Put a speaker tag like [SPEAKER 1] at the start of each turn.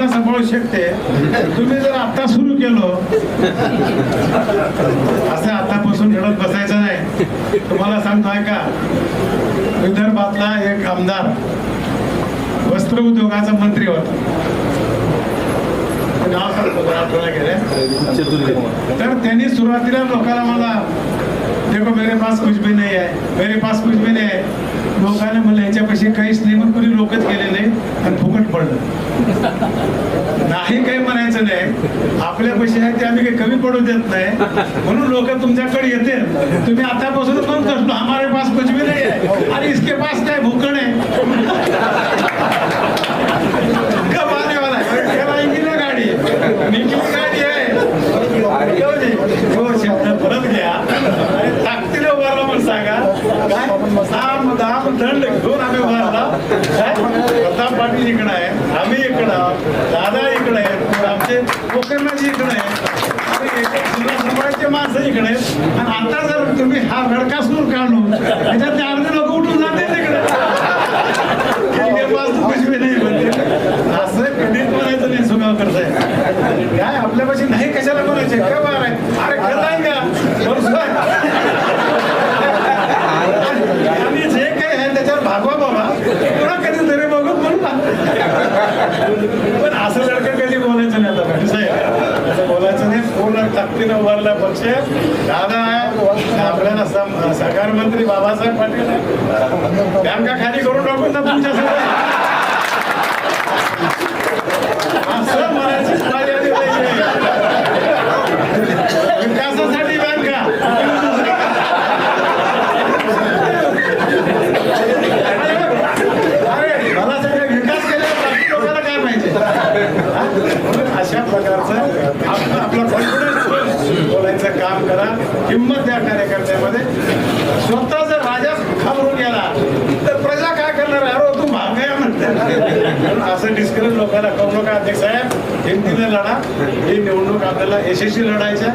[SPEAKER 1] सुद्धा सांभाळू शकते तुम्ही जर आता सुरू केलो असं आतापासून रडत बसायचं नाही. तुम्हाला सांगतो का विदर्भातला एक आमदार वस्त्र उद्योगाचा मंत्री होता. तर त्यांनी सुरुवातीला लोकांना मला देखो मेरे पास कुछ भी नहीं है मेरे पास कुछ भी नहीं है. लोकांना म्हणलं ह्याच्यापाशी काहीच नाही मग कोणी लोकच गेले नाही आणि फुकट पडलं नाही काही म्हणायचं नाही आपल्या पैसे आहेत ते आम्ही काही कमी पडू देत नाही. म्हणून लोक तुमच्याकडे येते. तुम्ही आतापासून पण करतो. हमारे पास कुछ भी नाही आहे. आणि इसके पास काय भूकण आहे? गाडी? निकली गाडी आहे जाऊ दे. हो शब्द परत घ्या आणि ताकदीने उभारला म्हणून सांगा काय साम दाम दंड घेऊन आम्ही उभारला काय प्रताप पाटील इकडे आहे आम्ही इकडं आहोत दादा इकडे आहेत आमचे कोकणाजी इकडे आहे आणि जुन्या समाजाचे माणसं इकडे. आहेत आणि आता जर तुम्ही हा रडकासूर काढलो त्याच्यात ते अर्धे लोक उठून जाते तिकडे. इनके पास तो कुछ भी नहीं म्हणते असं कधीच म्हणायचं नाही सुगाव साहेब काय आपल्यापाशी नाही कशाला म्हणायचे? का बार? आहे अरे खरं आहे का बरोबर आणि जे काही आहे त्याच्यावर भागवा बाबा पुन्हा कधीतरी बघू म्हणून पण असं लडकं कधी बोलायचं नाही आता पाटील साहेब असं बोलायचं नाही पद्धतीनं उभारला पक्ष. दादा आहे आपल्याला सहकार मंत्री बाबासाहेब पाटील आहे. बँका खाली करून टाकून ना तुमच्या असं म्हणायची पाळी पाहिजे. विकासासाठी बँका. अशा प्रकारचं सगळे विकास केल्यावर बाकी लोकांना काय पाहिजे हा? म्हणून अशा प्रकारचं आपलं आपलं कॉन्फिडन्स बोलायचं काम करा. हिंमत द्या कार्यकर्त्यामध्ये. स्वतः जर राजा खालून गेला तर प्रजा काय करणार अरो अरे तू भाग म्हणते असं डिस्करेज लोकांना करू नका अध्यक्ष साहेब. हिमतीने लढा. ही निवडणूक आपल्याला यशस्वी लढायच्या